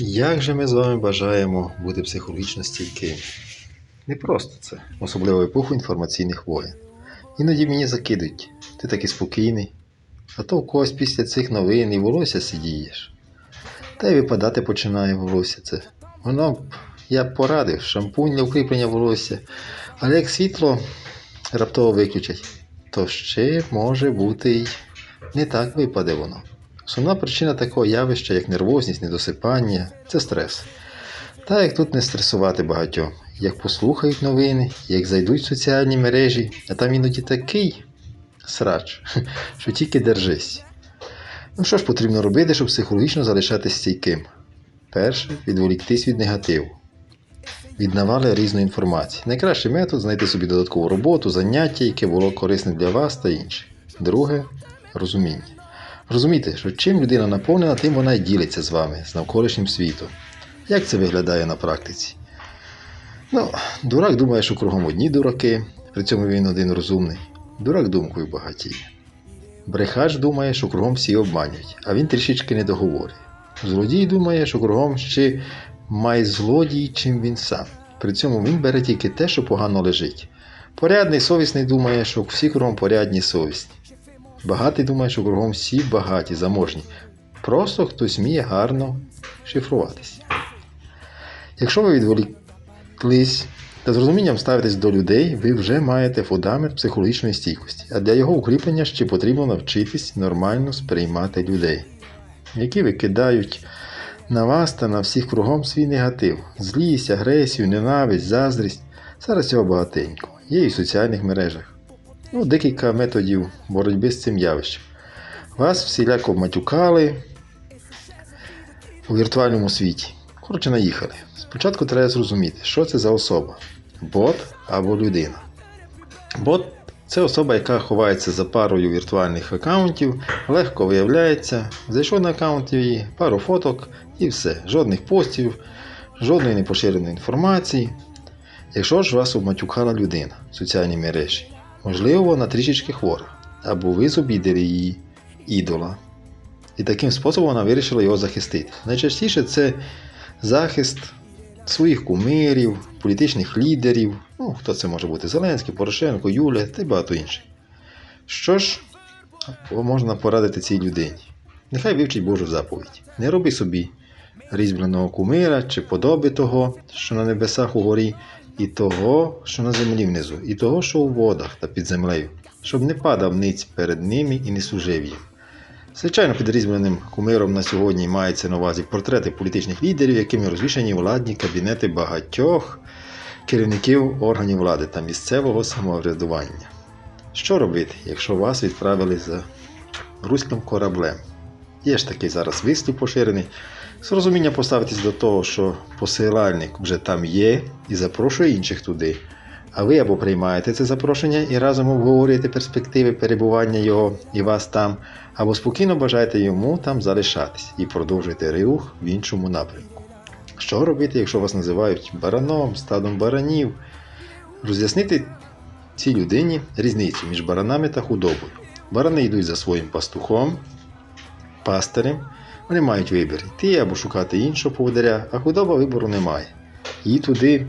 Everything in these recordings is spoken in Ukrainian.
Як же ми з вами бажаємо бути психологічно стійкими? Не просто це, особливо в епоху інформаційних воєн. Іноді мені закидують, ти такий спокійний, а то в когось після цих новин і волосся сидієш. Та й випадати починає волосся це. Воно б, я б порадив, шампунь для укріплення волосся, але як світло раптово виключать, то ще може бути й не так випаде воно. Основна причина такого явища, як нервозність, недосипання це стрес. Та як тут не стресувати багатьом, як послухають новини, як зайдуть в соціальні мережі, а там іноді такий срач, що тільки держись. Ну що ж потрібно робити, щоб психологічно залишатись стійким? Перше, відволіктись від негативу. Від навали різної інформації. Найкращий метод знайти собі додаткову роботу, заняття, яке було корисне для вас та інших. Друге розуміння. Розумійте, що чим людина наповнена, тим вона й ділиться з вами, з навколишнім світом. Як це виглядає на практиці? Ну, дурак думає, що кругом одні дураки, при цьому він один розумний. Дурак думкою багатіє. Брехач думає, що кругом всі обманюють, а він трішечки не договорює. Злодій думає, що кругом ще має злодій, чим він сам. При цьому він бере тільки те, що погано лежить. Порядний совісний думає, що всі кругом порядні совісні. Багатий думає, що кругом всі багаті, заможні. Просто хтось вміє гарно шифруватись. Якщо ви відволіклись та з розумінням ставитесь до людей, ви вже маєте фундамент психологічної стійкості, а для його укріплення ще потрібно навчитись нормально сприймати людей, які викидають на вас та на всіх кругом свій негатив, злість, агресію, ненависть, заздрість. Зараз цього багатенько. Є і в соціальних мережах. Ну, декілька методів боротьби з цим явищем. Вас всіляко матюкали у віртуальному світі. Коротше, наїхали. Спочатку треба зрозуміти, що це за особа: бот або людина. Бот це особа, яка ховається за парою віртуальних аккаунтів, легко виявляється, зайшов на аккаунт її, пару фоток і все. Жодних постів, жодної непоширеної інформації. Якщо ж вас обматюкала людина в соціальній мережі, можливо, вона трішечки хвора, або ви зобідали її ідола. І таким способом вона вирішила його захистити. Найчастіше це захист своїх кумирів, політичних лідерів, ну, хто це може бути Зеленський, Порошенко, Юля та багато інших. Що ж можна порадити цій людині? Нехай вивчить Божу заповідь. Не роби собі різьбленого кумира чи подоби того, що на небесах угорі, і того, що на землі внизу, і того, що у водах та під землею, щоб не падав ниць перед ними і не служив їм. Звичайно, під різьбленим кумиром на сьогодні мається на увазі портрети політичних лідерів, якими розвішані владні кабінети багатьох керівників органів влади та місцевого самоврядування. Що робити, якщо вас відправили за руським кораблем? Є ж такий зараз вислів поширений. З розуміння поставитись до того, що посилальник вже там є і запрошує інших туди. А ви або приймаєте це запрошення і разом обговорюєте перспективи перебування його і вас там, або спокійно бажаєте йому там залишатись і продовжуєте рух в іншому напрямку. Що робити, якщо вас називають бараном, стадом баранів? Роз'яснити цій людині різницю між баранами та худобою. Барани йдуть за своїм пастухом, пастирем, вони мають вибір йти або шукати іншого поводаря, а худоба вибору немає. Її туди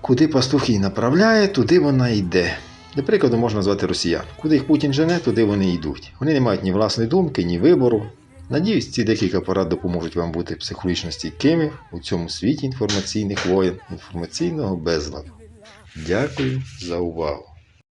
Куди пастух її направляє, туди вона йде. Для прикладу можна назвати росіян. Куди їх Путін жене, туди вони йдуть. Вони не мають ні власної думки, ні вибору. Надіюсь, ці декілька порад допоможуть вам бути психологічно стійкими у цьому світі інформаційних воєн, інформаційного безладу. Дякую за увагу!